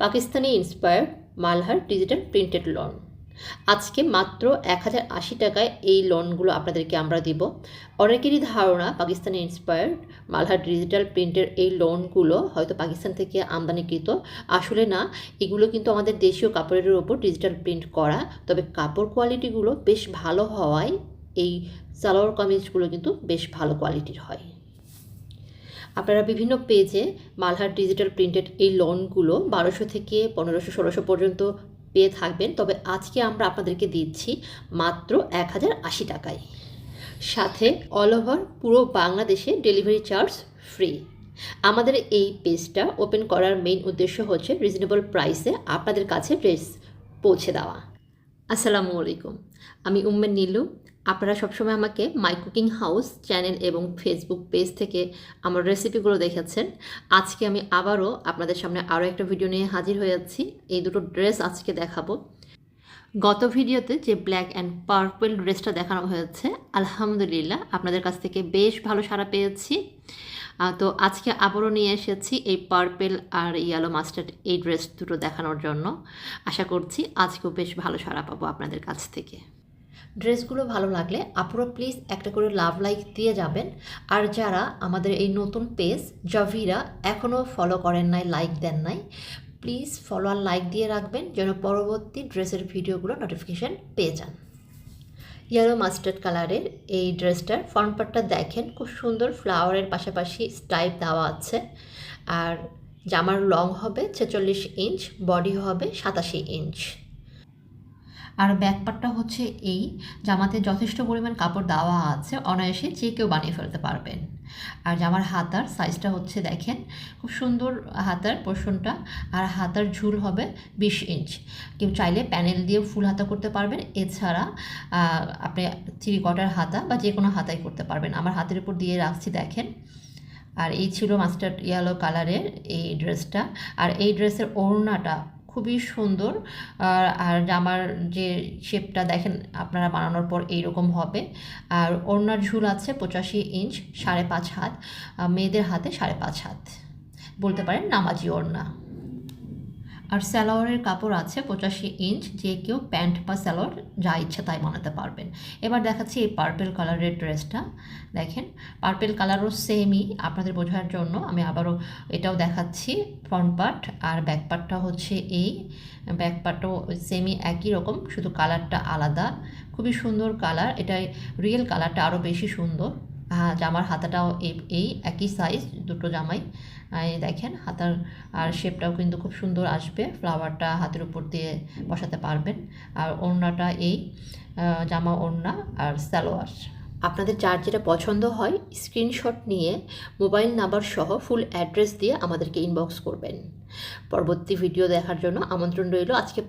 Pakistani inspired Malhar digital printed lawn আজকে মাত্র এক হাজার আশি টাকায় এই লোনগুলো আপনাদেরকে আমরা দিব। অনেকেরই ধারণা পাকিস্তানি ইন্সপায়ার্ড মালহার ডিজিটাল প্রিন্টের এই লোনগুলো হয়তো পাকিস্তান থেকে আমদানিকৃত। আসলে না, এগুলো কিন্তু আমাদের দেশীয় কাপড়ের ওপর ডিজিটাল প্রিন্ট করা। তবে কাপড় কোয়ালিটিগুলো বেশ ভালো হওয়ায় এই সালোয়ার কামিজগুলো কিন্তু বেশ ভালো কোয়ালিটির হয়। আপনারা বিভিন্ন পেজে মালহার ডিজিটাল প্রিন্টেড এই লোনগুলো বারোশো থেকে পনেরোশো, ষোলোশো পর্যন্ত পেয়ে থাকবেন। তবে আজকে আমরা আপনাদেরকে দিচ্ছি মাত্র এক হাজার আশি টাকায়। সাথে অল ওভার পুরো বাংলাদেশে ডেলিভারি চার্জ ফ্রি আমাদের এই পেজটা ওপেন করার মেইন উদ্দেশ্য হচ্ছে রিজনেবল প্রাইসে আপনাদের কাছে ড্রেস পৌঁছে দেওয়া। আসসালামু আলাইকুম। আমি উম্মেন নীলু আপনারা সবসময় আমাকে মাই কুকিং হাউস চ্যানেল এবং ফেসবুক পেজ থেকে আমার রেসিপিগুলো দেখেছেন। আজকে আমি আবারও আপনাদের সামনে আরও একটা ভিডিও নিয়ে হাজির হয়ে যাচ্ছি। এই দুটো ড্রেস আজকে দেখাবো। গত ভিডিওতে যে ব্ল্যাক অ্যান্ড পার্পল ড্রেসটা দেখানো হয়েছে, আলহামদুলিল্লাহ আপনাদের কাছ থেকে বেশ ভালো সাড়া পেয়েছি। তো আজকে আবারও নিয়ে এসেছি এই পার্পেল আর ইয়েলো মাস্টার্ড এই ড্রেস দুটো দেখানোর জন্য। আশা করছি আজকেও বেশ ভালো সাড়া পাবো আপনাদের কাছ থেকে। ড্রেসগুলো ভালো লাগলে আপনারা প্লিজ একটা করে লাভ লাইক দিয়ে যাবেন। আর যারা আমাদের এই নতুন পেজ জাভিরা এখনও ফলো করেন নাই লাইক দেন নাই প্লিজ ফলো আর লাইক দিয়ে রাখবেন যেন পরবর্তী ড্রেসের ভিডিওগুলো নোটিফিকেশান পেয়ে যান। ইয়েলো মাস্টার্ড কালারের এই ড্রেসটার ফ্রন্ট পার্টটা দেখেন, খুব সুন্দর ফ্লাওয়ারের পাশাপাশি স্টাইপ দেওয়া আছে। আর জামার লং হবে ছেচল্লিশ ইঞ্চ বডি হবে সাতাশি ইঞ্চ আর ব্যাকপারটা হচ্ছে এই, জামাতে যথেষ্ট পরিমাণ কাপড় দেওয়া আছে, অনায়াসে যে কেউ বানিয়ে ফেলতে পারবেন। আর জামার হাতার সাইজটা হচ্ছে দেখেন, খুব সুন্দর হাতার পোর্শনটা আর হাতার ঝুল হবে বিশ ইঞ্চ কেউ চাইলে প্যানেল দিয়ে ফুল হাতা করতে পারবেন, এছাড়া আপনি থ্রি কটার হাতা বা যে কোনো হাতাই করতে পারবেন। আমার হাতের উপর দিয়ে রাখছি দেখেন। আর এই ছিল মাস্টার্ড ইয়েলো কালারের এই ড্রেসটা আর এই ড্রেসের ওড়নাটা খুবই সুন্দর। আর জামার যে শেপটা দেখেন, আপনারা বানানোর পর এইরকম হবে। আর ওড়নার ঝুল আছে পঁচাশি ইঞ্চ সাড়ে পাঁচ হাত। মেয়েদের হাতে সাড়ে পাঁচ হাত। বলতে পারেন নামাজি ওড়না। আর স্যালোয়ারের কাপড় আছে পঁচাশি ইঞ্চ, যে কেউ প্যান্ট বা স্যালোয়ার যা ইচ্ছা তাই বানাতে পারবেন। এবার দেখাচ্ছি এই পার্পেল কালারের ড্রেসটা দেখেন পার্পেল কালারও সেমই আপনাদের বোঝার জন্য। আমি আবারও এটাও দেখাচ্ছি ফ্রন্ট পার্ট আর ব্যাক পার্টটা হচ্ছে এই। ব্যাক পার্টও সেমই একই রকম, শুধু কালারটা আলাদা। খুবই সুন্দর কালার এটা রিয়েল কালারটা আরও বেশি সুন্দর। জামার হাতাটাও এই- একই সাইজ দুটো জামাই। দেখেন, হাতার আর শেপটাও কিন্তু খুব সুন্দর আসবে। ফ্লাওয়ারটা হাতের উপর দিয়ে বসাতে পারবেন। আর ওড়নাটা এই জামা ওড়না আর সালোয়ার। আপনাদের যার যেটা পছন্দ হয় স্ক্রিনশট নিয়ে মোবাইল নাম্বার সহ ফুল অ্যাড্রেস দিয়ে আমাদেরকে ইনবক্স করবেন। পরবর্তী ভিডিও দেখার জন্য আমন্ত্রণ রইল আজকে